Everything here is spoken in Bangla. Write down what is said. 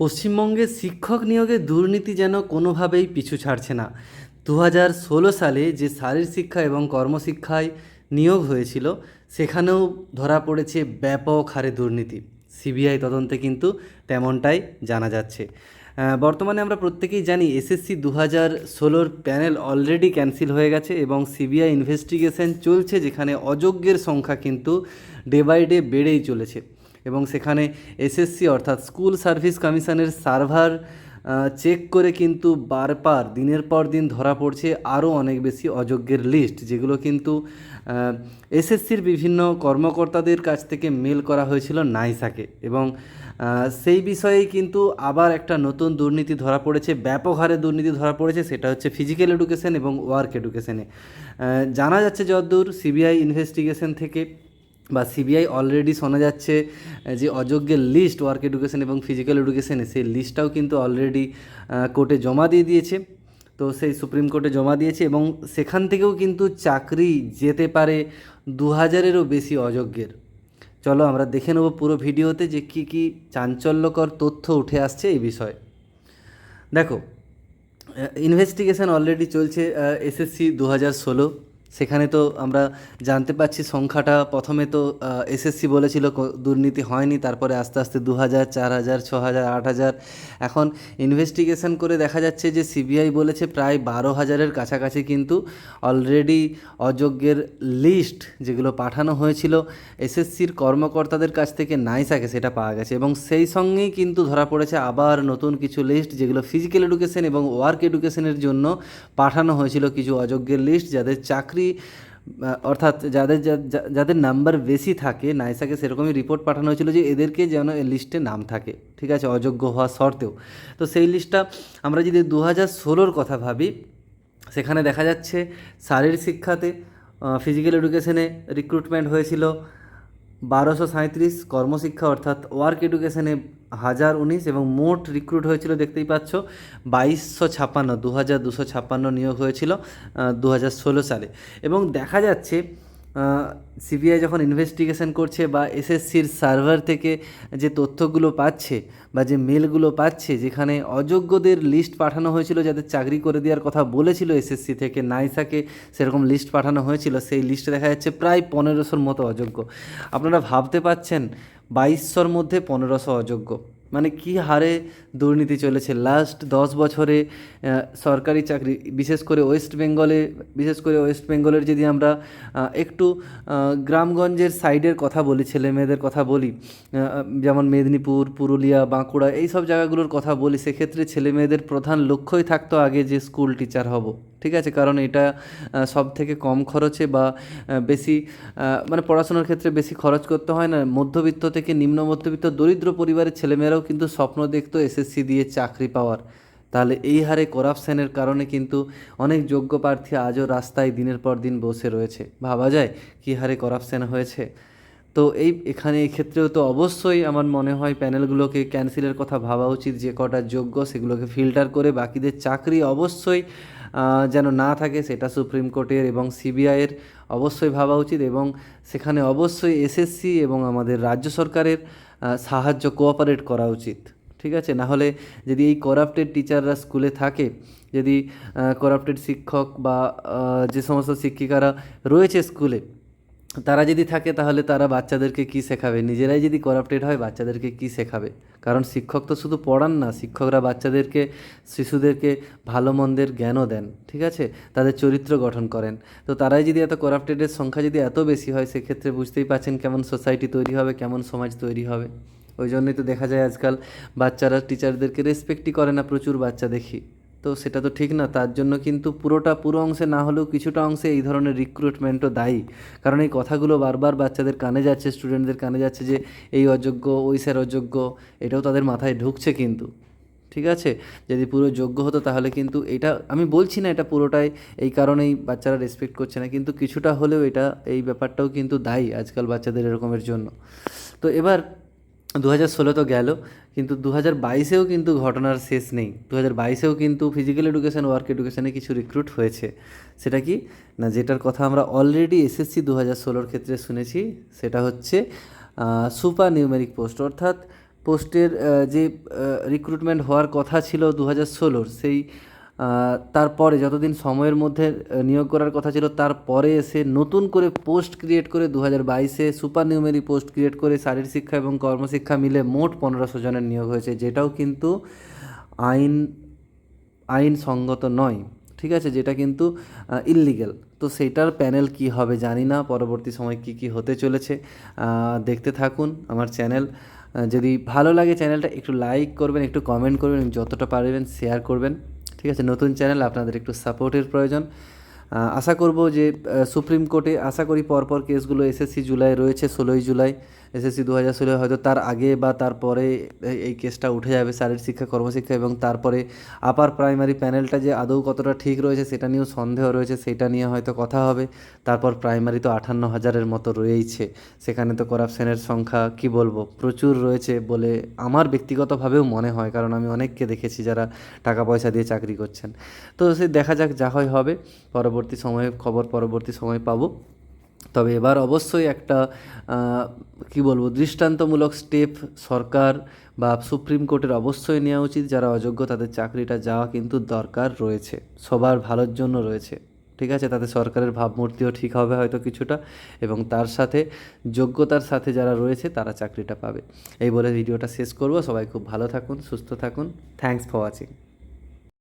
পশ্চিমবঙ্গে শিক্ষক নিয়োগে দুর্নীতি যেন কোনোভাবেই পিছু ছাড়ছে না। দু হাজার ষোলো সালে যে শারীর শিক্ষা এবং কর্মশিক্ষায় নিয়োগ হয়েছিল, সেখানেও ধরা পড়েছে ব্যাপক হারে দুর্নীতি। সিবিআই তদন্তে কিন্তু তেমনটাই জানা যাচ্ছে। বর্তমানে আমরা প্রত্যেকেই জানি এসএসসি দু হাজার ষোলোর প্যানেল অলরেডি ক্যান্সেল হয়ে গেছে এবং সিবিআই ইনভেস্টিগেশন চলছে, যেখানে অযোগ্যের সংখ্যা কিন্তু ডে বাই ডে বেড়েই চলেছে। এবং সেখানে এসএসসি অর্থাৎ স্কুল সার্ভিস কমিশনের সার্ভার চেক করে কিন্তু বারবার দিনের পর দিন ধরা পড়ছে আরও অনেক বেশি অযোগ্যের লিস্ট, যেগুলো কিন্তু এসএসসির বিভিন্ন কর্মকর্তাদের কাছ থেকে মেল করা হয়েছিল নাইসাকে। এবং সেই বিষয়েই কিন্তু আবার একটা নতুন দুর্নীতি ধরা পড়েছে, ব্যাপক হারে দুর্নীতি ধরা পড়েছে, সেটা হচ্ছে ফিজিক্যাল এডুকেশন এবং ওয়ার্ক এডুকেশনে জানা যাচ্ছে যদ্দূর সিবিআই ইনভেস্টিগেশন থেকে বা সিবিআই অলরেডি শোনা যাচ্ছে যে অযোগ্যের লিস্ট ওয়ার্ক এডুকেশন এবং ফিজিক্যাল এডুকেশনে সেই লিস্টটাও কিন্তু অলরেডি কোর্টে জমা দিয়ে দিয়েছে। তো সেই সুপ্রিম কোর্টে জমা দিয়েছে এবং সেখান থেকেও কিন্তু চাকরি যেতে পারে দু হাজারেরও বেশি অযোগ্যের। চলো আমরা দেখে নেব পুরো ভিডিওতে যে কী কী চাঞ্চল্যকর তথ্য উঠে আসছে এই বিষয়ে। দেখো ইনভেস্টিগেশন অলরেডি চলছে এসএসসি দু হাজার ষোলো। সেখানে তো আমরা জানতে পারছি সংখ্যাটা প্রথমে তো এসএসসি বলেছিল দুর্নীতি হয়নি, তারপরে আস্তে আস্তে দু হাজার চার হাজার ছ হাজার আট হাজার এখন ইনভেস্টিগেশন করে দেখা যাচ্ছে যে সিবিআই বলেছে প্রায় বারো হাজারের কাছাকাছি কিন্তু অলরেডি অযোগ্যের লিস্ট যেগুলো পাঠানো হয়েছিল এসএসসির কর্মকর্তাদের কাছ থেকে নাইসাকে সেটা পাওয়া গেছে। এবং সেই সঙ্গেই কিন্তু ধরা পড়েছে আবার নতুন কিছু লিস্ট যেগুলো ফিজিক্যাল এডুকেশন এবং ওয়ার্ক এডুকেশনের জন্য পাঠানো হয়েছিল কিছু অযোগ্যের লিস্ট যাদের চাকরি আহ, অর্থাৎ যাদের যাদের নাম্বার বেশি থাকে নাইসাকে সেরকমই রিপোর্ট পাঠানো হয়েছিল যে এদেরকে যেন লিস্টে নাম থাকে ঠিক আছে? অযোগ্য হওয়া শর্তেও তো সেই লিস্টটা আমরা যদি দু হাজার ষোলোর কথা ভাবি সেখানে দেখা যাচ্ছে শারীরিক শিক্ষাতে ফিজিক্যাল এডুকেশনে রিক্রুটমেন্ট হয়েছিল বারোশো সাঁত্রিশ কর্মশিক্ষা অর্থাৎ ওয়ার্ক এডুকেশনে হাজার উনিশ এবং মোট রিক্রুট হয়েছিল, দেখতেই পাচ্ছ, বাইশশো ছাপ্পান্ন দু হাজার দুশো ছাপ্পান্ন নিয়োগ হয়েছিল দু হাজার ষোলো সালে। এবং দেখা যাচ্ছে সিবিআই যখন ইনভেস্টিগেশন করছে বা এসএসসির সার্ভার থেকে যে তথ্যগুলো পাচ্ছে বা যে মেলগুলো পাচ্ছে, যেখানে অযোগ্যদের লিস্ট পাঠানো হয়েছিল যাদের চাকরি করে দেওয়ার কথা বলেছিল এসএসসি থেকে, নাইসাকে সেরকম লিস্ট পাঠানো হয়েছিল, সেই লিস্টে দেখা যাচ্ছে প্রায় পনেরোশোর মতো অযোগ্য। আপনারা ভাবতে পাচ্ছেন বাইশশোর মধ্যে পনেরোশো অযোগ্য। মানে কি হারে দুর্নীতি চলেছে? লাস্ট দশ বছরে সরকারি চাকরি, বিশেষ করে ওয়েস্ট বেঙ্গলে বিশেষ করে ওয়েস্ট বেঙ্গলের যদি আমরা একটু গ্রামগঞ্জের সাইডের কথা বলি, ছেলে মেয়েদের কথা বলি যেমন মেদিনীপুর, পুরুলিয়া, বাঁকুড়া এই সব জায়গাগুলোর কথা বলি, সেক্ষেত্রে ছেলে মেয়েদের প্রধান লক্ষ্যই থাকতো আগে যে স্কুল টিচার হব। ঠিক আছে? কারণ এটা সব থেকে কম খরচে বা বেশি মানে পড়াশোনার ক্ষেত্রে বেশি খরচ করতে হয় না। মধ্যবিত্ত থেকে নিম্ন মধ্যবিত্ত দরিদ্র পরিবারের ছেলেমেয়েরাও কিন্তু স্বপ্ন দেখতো এসএসসি দিয়ে চাকরি পাওয়ার। তাহলে এই হারে করাপশানের কারণে কিন্তু অনেক যোগ্য প্রার্থী আজও রাস্তায় দিনের পর দিন বসে রয়েছে। ভাবা যায় কী হারে করাপশান হয়েছে? তো এই, এখানে এই ক্ষেত্রেও তো অবশ্যই আমার মনে হয় প্যানেলগুলোকে ক্যান্সেলের কথা ভাবা উচিত। যে কটা যোগ্য সেগুলোকে ফিল্টার করে বাকিদের চাকরি অবশ্যই যেন না থাকে, সেটা সুপ্রিম কোর্টের এবং সিবিআইয়ের অবশ্যই ভাবা উচিত এবং সেখানে অবশ্যই এসএসসি এবং আমাদের রাজ্য সরকারের সাহায্য কোঅপারেট করা উচিত। ঠিক আছে? না হলে যদি এই করাপ্টেড টিচাররা স্কুলে থাকে, যদি করাপ্টেড শিক্ষক বা যে সমস্ত শিক্ষিকারা রয়েছে স্কুলে তারা যদি থাকে তাহলে তারা বাচ্চাদেরকে কি শেখাবে? নিজেরাই যদি করাপ্টেড হয়, বাচ্চাদেরকে কি শেখাবে? কারণ শিক্ষক তো শুধু পড়ান না, শিক্ষকরা বাচ্চাদেরকে, শিশুদেরকে ভালো মন্দের জ্ঞানও দেন, ঠিক আছে? তাদের চরিত্র গঠন করেন। তো তারাই যদি এত করাপ্টেডের সংখ্যা যদি এত বেশি হয়, সেক্ষেত্রে বুঝতেই পারছেন কেমন সোসাইটি তৈরি হবে, কেমন সমাজ তৈরি হবে। ওই জন্যই তো দেখা যায় আজকাল বাচ্চারা টিচারদেরকে রেসপেক্টই করে না, প্রচুর বাচ্চা দেখি। তো সেটা তো ঠিক না। তার জন্য কিন্তু পুরোটা পুরো অংশে না হলেও কিছুটা অংশে এই ধরনের রিক্রুটমেন্টও দায়ী। কারণ এই কথাগুলো বারবার বাচ্চাদের কানে যাচ্ছে স্টুডেন্টদের কানে যাচ্ছে যে এই অযোগ্য, ওই স্যার অযোগ্য, এটাও তাদের মাথায় ঢুকছে কিন্তু। ঠিক আছে? যদি পুরো যোগ্য হতো তাহলে কিন্তু এটা, আমি বলছি না এটা পুরোটাই এই কারণেই বাচ্চারা রেসপেক্ট করছে না, কিন্তু কিছুটা হলেও এটা, এই ব্যাপারটাও কিন্তু দায়ী আজকাল বাচ্চাদের এরকমের জন্য। তো এবার দু হাজার ষোলো তো গেল, কিন্তু দু হাজার বাইশেও কিন্তু ঘটনার শেষ নেই। দু হাজার বাইশেও কিন্তু ফিজিক্যাল এডুকেশন ওয়ার্ক এডুকেশানে কিছু রিক্রুট হয়েছে। সেটা কি? না, যেটার কথা আমরা অলরেডি এসএসসি দু হাজার ষোলোর ক্ষেত্রে শুনেছি, সেটা হচ্ছে সুপার নিউমেরিক পোস্ট অর্থাৎ পোস্টের যে রিক্রুটমেন্ট হওয়ার কথা ছিল দু হাজার ষোলোর, সেই তারপরে যতদিন সময়ের মধ্যে নিয়োগ করার কথা ছিল, তারপরে এসে নতুন করে পোস্ট ক্রিয়েট করে দু হাজার বাইশে সুপার নিউমেরি পোস্ট ক্রিয়েট করে শারীর শিক্ষা এবং কর্মশিক্ষা মিলে মোট পনেরোশো জনের নিয়োগ হয়েছে, যেটাও কিন্তু আইন আইনসঙ্গত নয়, ঠিক আছে? যেটা কিন্তু ইললিগ্যাল তো সেইটার প্যানেল কি হবে জানি না, পরবর্তী সময় কি কি হতে চলেছে দেখতে থাকুন আমার চ্যানেল যদি ভালো লাগে চ্যানেলটা একটু লাইক করবেন, একটু কমেন্ট করবেন যতটা পারবেন শেয়ার করবেন। ঠিক আছে, নতুন চ্যানেল, আপনাদের একটু সাপোর্টের প্রয়োজন। আশা করব যে সুপ্রিম কোর্টে, আশা করি পরপর কেসগুলো এসএসসি জুলাই রয়েছে, ষোলোই জুলাই। এসএসসি দু হাজার ষোলো হয়তো তার আগে বা তারপরে এই- কেসটা উঠে যাবে শারীর শিক্ষা, কর্মশিক্ষা এবং তারপরে আপার প্রাইমারি প্যানেলটা যে আদৌ কতটা ঠিক রয়েছে সেটা নিয়েও সন্দেহ রয়েছে, সেটা নিয়ে হয়তো কথা হবে। তারপর প্রাইমারি তো আটান্ন হাজারের মতো রয়েইছে। সেখানে তো করাপশনের সংখ্যা কি বলব? প্রচুর রয়েছে বলে আমার ব্যক্তিগতভাবেও মনে হয়, কারণ আমি অনেককে দেখেছি যারা টাকা পয়সা দিয়ে চাকরি করছেন। তো সে দেখা যাক যা হয় হবে। পরবর্তী সময়ে খবর, পরবর্তী সময় পাবো। তবে এবার অবশ্যই একটা কি বলব, দৃষ্টান্তমূলক স্টেপ সরকার বা সুপ্রিম কোর্টের অবশ্যই নেওয়া উচিত। যারা অযোগ্য তাদের চাকরিটা যাওয়া কিন্তু দরকার রয়েছে। সবার ভালোর জন্য রয়েছে। ঠিক আছে? তাতে সরকারের ভাবমূর্তিও ঠিক হবে হয়তো কিছুটা এবং তার সাথে, যোগ্যতার সাথে যারা রয়েছে তারা চাকরিটা পাবে। এই বলে ভিডিওটা শেষ করব। সবাই খুব ভালো থাকুন, সুস্থ থাকুন। Thanks for watching